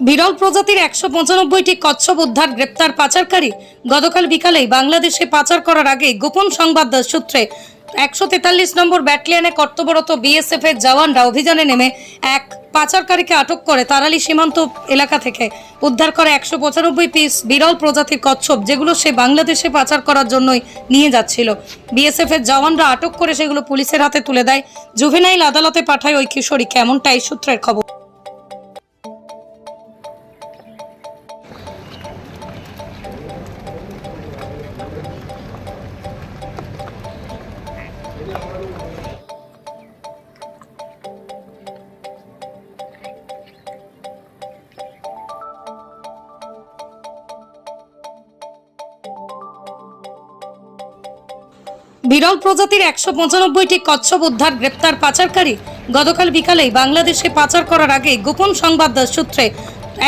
বিরল প্রজাতির একশো পঁচানব্বইটি কচ্ছপ উদ্ধার গ্রেপ্তার পাচারকারী গতকাল বিকালেই বাংলাদেশে পাচার করার আগে গোপন সংবাদ সূত্রে একশো তেতাল্লিশ নম্বর ব্যাটালিয়নে কর্তব্যরত বিএসএফ এর জওয়ানরা অভিযানে নেমে এক পাচারকারীকে আটক করে তারালি সীমান্ত এলাকা থেকে উদ্ধার করে একশো পঁচানব্বই পিস বিরল প্রজাতির কচ্ছপ যেগুলো সে বাংলাদেশে পাচার করার জন্যই নিয়ে যাচ্ছিল। বিএসএফ এর জওয়ানরা আটক করে সেগুলো পুলিশের হাতে তুলে দেয়। জুভেনাইল আদালতে পাঠায় ওই কিশোরীকে, এমনটাই সূত্রের খবর। বিরল প্রজাতির একশো পঁচানব্বইটি কচ্ছপ উদ্ধার গ্রেপ্তার পাচারকারী গতকাল বিকালেই বাংলাদেশে পাচার করার আগে গোপন সংবাদ সূত্রে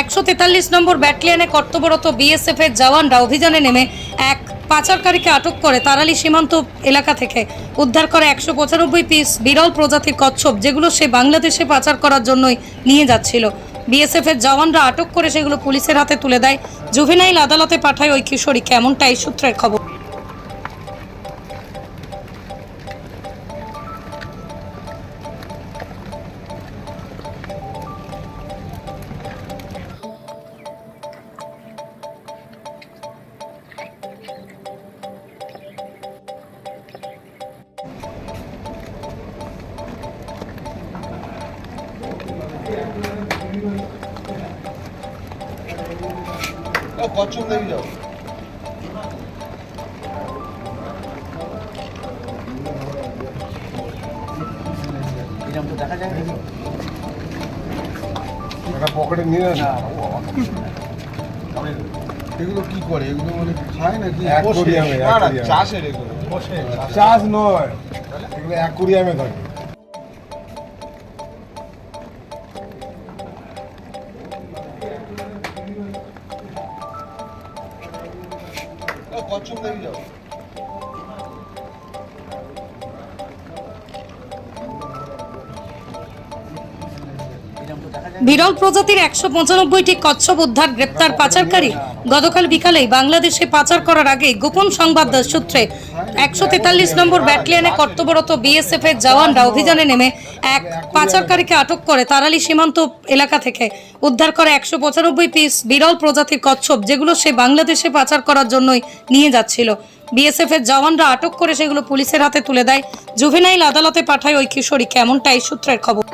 একশো তেতাল্লিশ নম্বর ব্যাটালিয়নে কর্তব্যরত বিএসএফ এর জওয়ানরা অভিযানে নেমে এক পাচারকারীকে আটক করে তারালি সীমান্ত এলাকা থেকে উদ্ধার করে একশো পঁচানব্বই পিস বিরল প্রজাতির কচ্ছপ যেগুলো সে বাংলাদেশে পাচার করার জন্যই নিয়ে যাচ্ছিল। বিএসএফ এর জওয়ানরা আটক করে সেগুলো পুলিশের হাতে তুলে দেয়। জুভেনাইল আদালতে পাঠায় ওই কিশোরীকে। এমনটাই সূত্রের খবর। ও কচ্ছপ দেখি যাও। দেখা যায় পকেটে নিয়ে না এগুলো কি করে? এগুলো মানে খায় নাকি? অ্যাকোরিয়ামে না না চাষের এগুলো। চাষ নয়। এগুলো অ্যাকোরিয়ামে থাকে। বিরল প্রজাতির একশো পঁচানব্বইটি কচ্ছপ উদ্ধার গ্রেপ্তার পাচারকারী গতকাল বিকালে বাংলাদেশে পাচার করার আগে গোপন সংবাদ সূত্রে একশো তেতাল্লিশ নম্বর ব্যাটালিয়নে কর্তব্যরত বিএসএফ এর জওয়ানরা অভিযানে নেমে এক পাচারকারীকে আটক করে তারালি সীমান্ত এলাকা থেকে উদ্ধার করে একশো পঁচানব্বই পিস বিরল প্রজাতির কচ্ছপ, যেগুলো সে বাংলাদেশে পাচার করার জন্যই নিয়ে যাচ্ছিল। বিএসএফ এর জওয়ানরা আটক করে সেগুলো পুলিশের হাতে তুলে দেয়। জুভেনাইল আদালতে পাঠায় ওই কিশোরীকে এমনটাই সূত্রের খবর?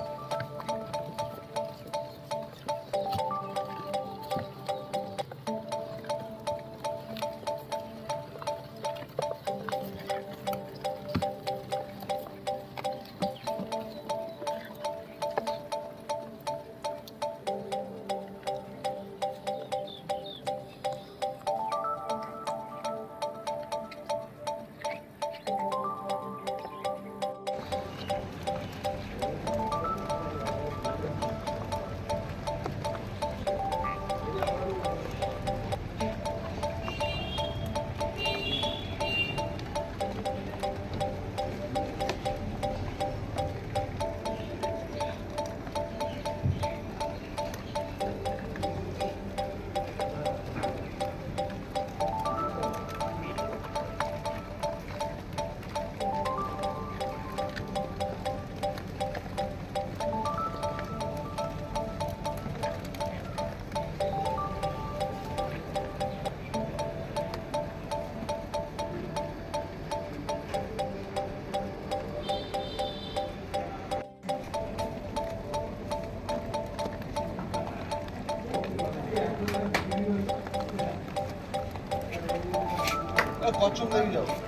ও কচ্ছপ দেখি যাও